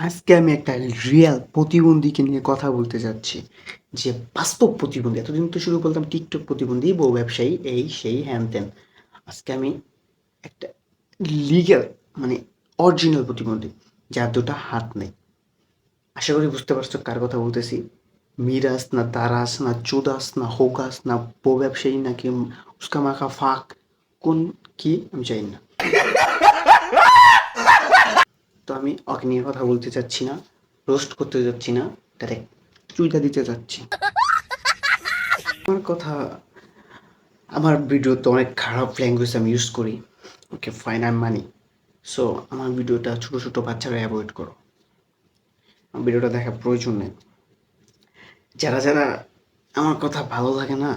আজকে আমি একটা রিয়েল প্রতিবন্ধীকে নিয়ে কথা বলতে যাচ্ছি, যে বাস্তব প্রতিবন্ধী, এতদিন তো শুরু বলতাম টিকটক প্রতিবন্ধী, বউ ব্যবসায়ী, এই, সেই, হ্যান ত্যান। আজকে আমি একটা লিগ্যাল মানে অরিজিনাল প্রতিবন্ধী, যার দুটা হাত নেই। আশা করি বুঝতে পারছ কার কথা বলতেছি। মিরাজ না দারাস না চোদাস না হোকাস না বউ ব্যবসায়ী নাকি উস্কা মাখা ফাঁক, কোন কি আমি জানি না তো আমি ওকে নিয়ে কথা বলতে চাচ্ছি না রোস্ট করতে যাচ্ছি না ডাইরেক্ট চুইটা দিতে যাচ্ছি। আমার কথা আমার ভিডিওতে অনেক খারাপ ল্যাঙ্গুয়েজ আমি ইউজ করি okay fine I mean so আমার ভিডিওটা ছোটো ছোটো বাচ্চারা অ্যাভয়েড করো। আমার ভিডিওটা দেখার প্রয়োজন নেই। যারা যারা আমার কথা ভালো লাগে না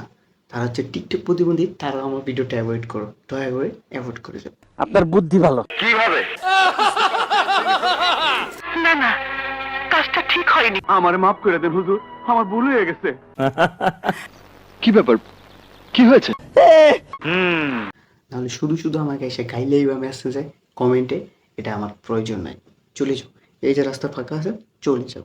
তারা হচ্ছে টিকটক প্রতিবন্ধী তারা আমার ভিডিওটা অ্যাভয়েড করো। দয়া করে অ্যাভয়েড করে যাও। আপনার বুদ্ধি ভালো। না না কাজটা ঠিক হয়নি। মাফ করে দেন হুজুর। আমার ভুল হয়ে গেছে। কি ব্যাপার? কি হয়েছে? শুধু শুধু আমাকে এসে গাইলেই বা মেসেজে কমেন্টে। এটা আমার প্রয়োজন নাই। চলে যাও। এই যে রাস্তা ফাঁকা আছে চলে যাও।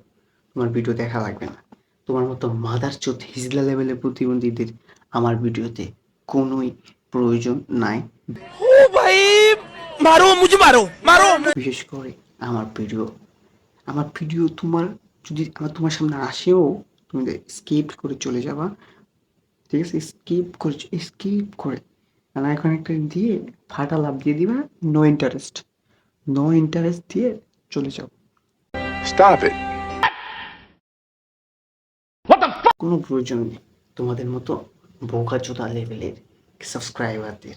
তোমার ভিডিও দেখা লাগবে না। তোমার মতো মাদার চোদ হিজলা লেভেলের প্রতিবন্ধীদের আমার ভিডিওতে কোনোই প্রয়োজন নাই। ও ভাই! মারো মুঝে মারো মারো। বিশেষ করে আমার প্রিয় আমার প্রিয় তোমার যদি আমার তোমার সামনে আসেও তুমি স্কিপ করে চলে যাবা ঠিক আছে? স্কিপ করে স্কিপ করে। না এখন একটা দিয়ে ফাটা লাভ দিয়ে দিবা নো ইন্টারেস্ট নো ইন্টারেস্ট দিয়ে চলে যাও। স্টপ ইট কোনো প্রয়োজন নেই। তোমাদের মতো বোকা চোদা লেভেলের সাবস্ক্রাইবারদের